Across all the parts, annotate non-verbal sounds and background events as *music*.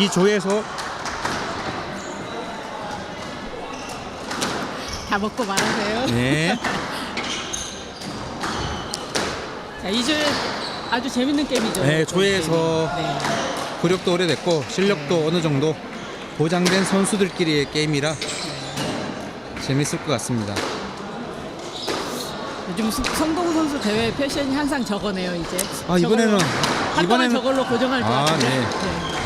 아, 이 조에서 다 먹고 말하세요. 네. *laughs* 자, 이제 아주 재밌는 게임이죠. 네, 조회에서 네. 구력도 오래됐고 실력도 어느 정도 보장된 선수들끼리의 게임이라 재밌을 것 같습니다. 요즘 수- 성동 선수 대회 패션이 항상 저거네요, 이제. 아, 이번에는- 이번에는- 저걸로 고정할 것 아, 같은데. 네.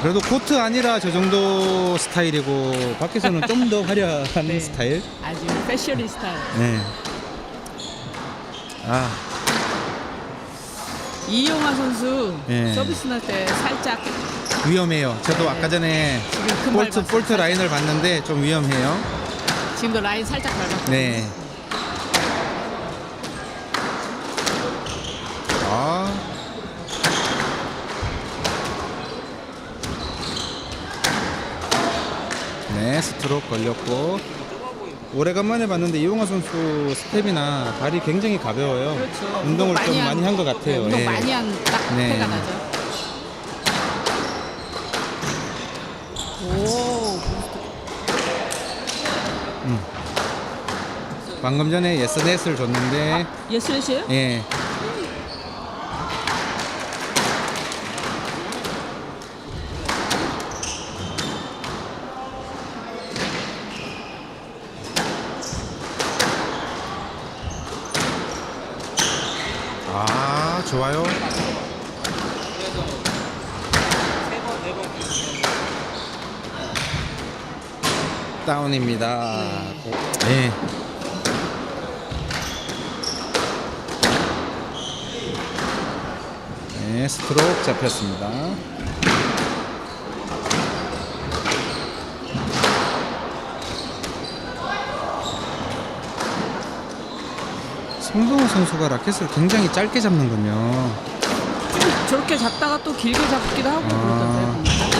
그래도 코트 아니라 저 정도 스타일이고 밖에서는 좀 더 화려한 *laughs* 네. 스타일. 아주 패셔니스타. 네. 아, 이용화 선수 네. 서비스 날때 살짝 위험해요. 저도 아까 전에 지금 볼트 봤어요. 볼트 라인을 봤는데 좀 위험해요. 지금도 라인 살짝 밟았고. 네. 네, 스트로크 걸렸고. 오래간만에 봤는데 이용화 선수 스텝이나 발이 굉장히 가벼워요. 그렇죠. 운동을 운동 좀 한- 많이 한 것 네, 같아요. 운동 예. 많이 한딱 네. 태가 나죠. 오, 방금 전에 예스넷을 줬는데 예스렛이에요? 예. 좋아요. 다운입니다. 네. 네, 스트로크 잡혔습니다. 송동호 선수가 라켓을 굉장히 짧게 잡는군요. 좀 저렇게 잡다가 또 길게 잡기도 하고 아. 그러던데요.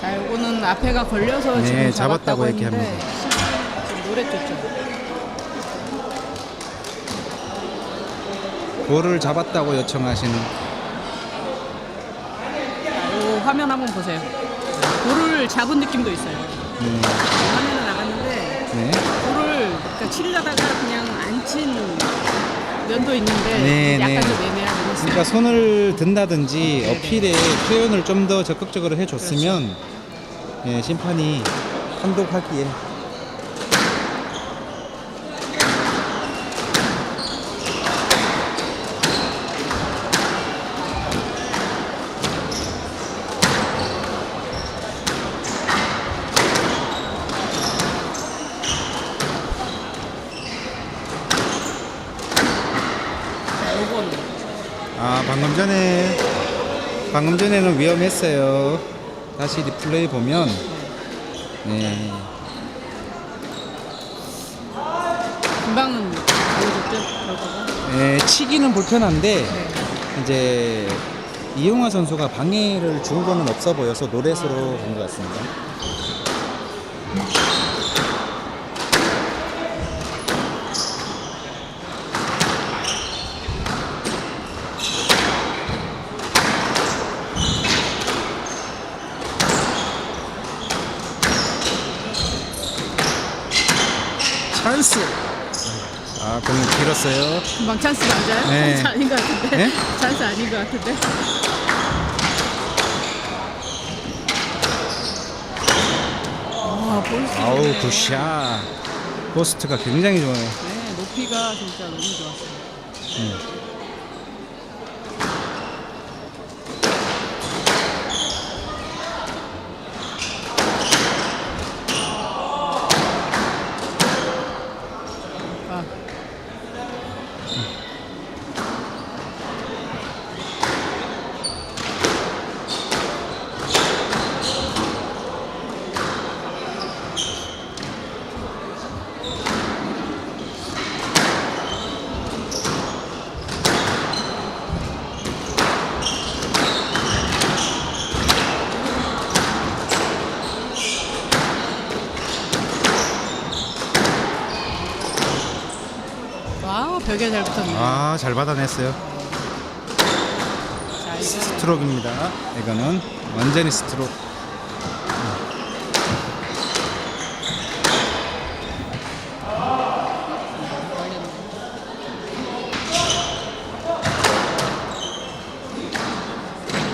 자, 요거는 앞에가 걸려서 네, 지금 잡았다고 잡았다고 이렇게 했는데 합니다. 지금 노래 줬죠. 볼을 잡았다고 요청하시는 오, 화면 한번 보세요. 볼을 잡은 느낌도 있어요. 음, 화면에 나갔는데 네. 볼을 그러니까 치려다가 그냥 안 친 면도 있는데 네, 약간 네. 좀 애매하긴 했어요. 그러니까 손을 든다든지 네네. 어필에 표현을 좀 더 적극적으로 해줬으면 예, 심판이 판독하기에 요건 아 방금 전에 방금 전에는 위험했어요. 다시 리플레이 보면 네. 금방은 보여줬죠. 결과가. 예, 치기는 불편한데 네. 이제 이용화 선수가 방해를 준 거는 없어 보여서 노렛으로 본것 같습니다. 찬스. 아, 공이 길었어요. 금방 찬스 맞아요? 네. 찬스 아닌 것 같은데. 네? 찬스 아닌 것 같은데. 와, 볼수 아우. 굿샷 포스트가 굉장히 좋아요 네, 높이가 진짜 너무 좋았어요. 아, 벽에 잘 붙었네. 아, 잘 받아냈어요. 자, 이거 스트로크입니다. 이거는 완전히 스트로크.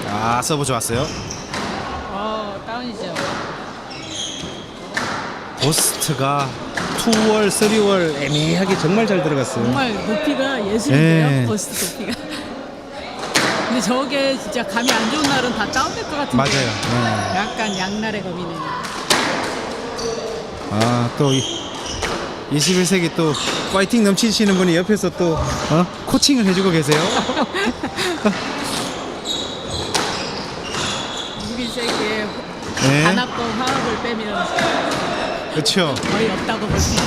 아, 서브 좋았어요. 어, 다운이죠. 보스트가 2월, 3월 애매하게 정말 잘 들어갔어요. 정말 높이가 예술인데요. 네. 버스트 높이가. 근데 저게 진짜 감이 안 좋은 날은 다 다운될 것 같은데. 맞아요. 네. 약간 양날의 검이네요. 아, 또 이, 21세기 또 파이팅 넘치시는 분이 옆에서 또 어? 코칭을 해주고 계세요. *laughs* 21세기에 네. 단합과 화합을 빼면 그렇죠. 거의 없다고 볼 수 있죠.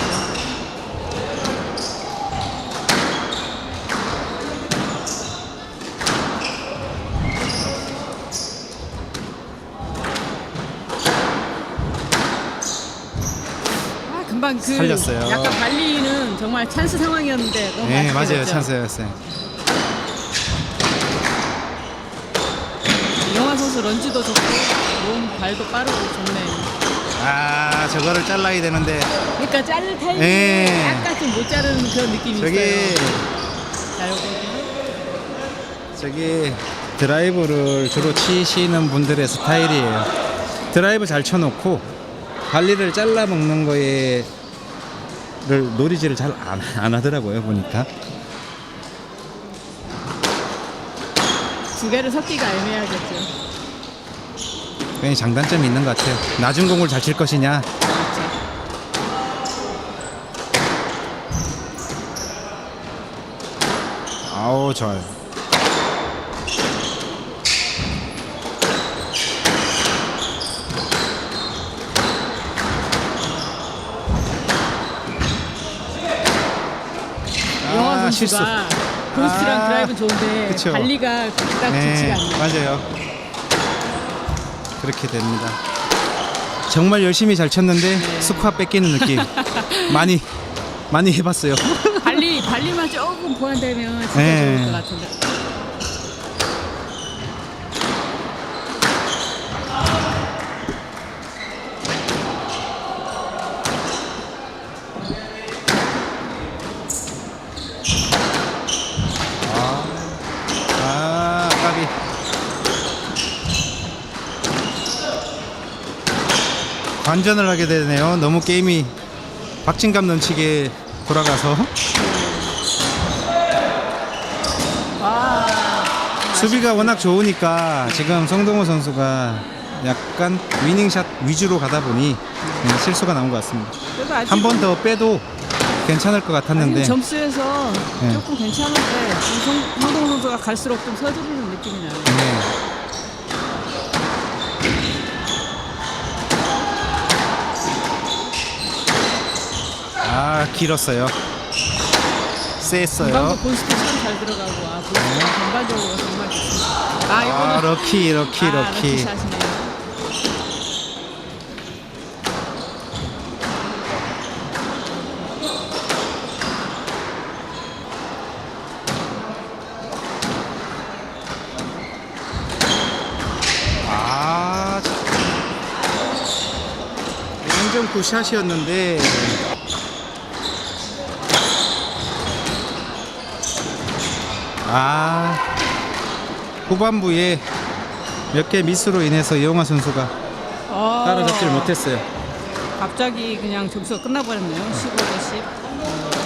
아, 금방 그 살렸어요. 약간 발리는 정말 찬스 상황이었는데 너무 네, 아쉽게 맞아요. 됐죠. 찬스였어요. 영화 선수 런지도 좋고 몸 발도 빠르고 좋네요. 아, 저거를 잘라야 되는데 그러니까 자를 타이밍에 네. 약간 좀 못 자르는 그런 느낌이 저기 있어요. 자, 요거 저기 드라이브를 주로 치시는 분들의 스타일이에요. 드라이브 잘 쳐놓고 발리를 잘라 먹는 거에 를 노리지를 잘안 하더라고요 보니까. 두 개를 섞기가 애매하겠죠. 굉장히 장단점이 있는 것 같아요. 낮은 공을 잘 칠 것이냐. 아우 좋아요. 영화 아, 선수가 고스트랑 아, 드라이브는 좋은데 그쵸. 발리가 딱 네, 좋지가 않네요. 맞아요. 그렇게 됩니다. 정말 열심히 잘 쳤는데 네. 스코어 뺏기는 느낌 많이 많이 해봤어요. *laughs* 발리 발리만 조금 보완되면 진짜 네. 좋을 것 같은데. 아, 까비. 관전을 하게 되네요. 너무 게임이 박진감 넘치게 돌아가서 와, 수비가 워낙 좋으니까 지금 성동호 선수가 약간 위닝샷 위주로 가다 보니 네, 실수가 나온 것 같습니다. 한 번 더 빼도 괜찮을 것 같았는데 점수에서 네. 조금 괜찮은데 성- 성동 선수가 갈수록 좀 서두르는 느낌이 나요. 네. 아 길었어요. 고스트 참잘 들어가고 아 고스트 전반적으로 정말 좋습니다. 아 아 이거는 럭키 럭키 아, 럭키. 럭키샷이네요. 아 참. 완전 굿샷이었는데 아 후반부에 몇 개 미스로 인해서 이용화 선수가 어, 따라잡지를 못했어요. 갑자기 그냥 점수가 끝나버렸네요. 15대 10.